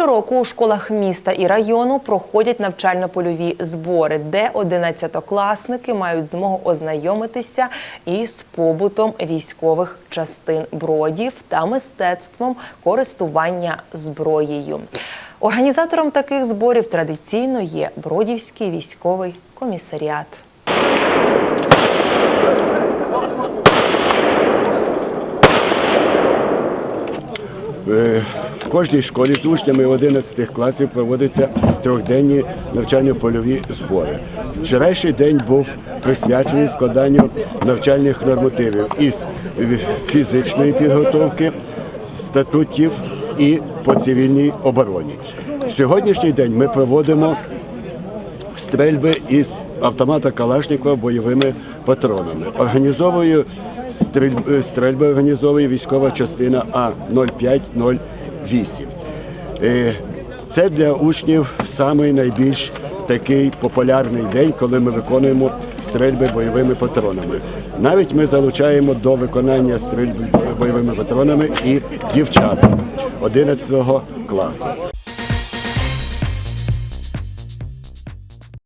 Щороку у школах міста і району проходять навчально-польові збори, де одинадцятокласники мають змогу ознайомитися із побутом військових частин бродів та мистецтвом користування зброєю. Організатором таких зборів традиційно є Бродівський військовий комісаріат. В кожній школі з учнями 11 класів проводяться трьохденні навчально-польові збори. Вчорашній день був присвячений складанню навчальних нормативів із фізичної підготовки, статутів і по цивільній обороні. Сьогоднішній день ми проводимо стрельби із автомата Калашникова бойовими патронами. Організовує стрільб- стрельби організовує військова частина А 0508. Е, Це для учнів самий найбільш такий популярний день, коли ми виконуємо стрельби бойовими патронами. Навіть ми залучаємо до виконання стрільби бойовими патронами і дівчат 11 класу.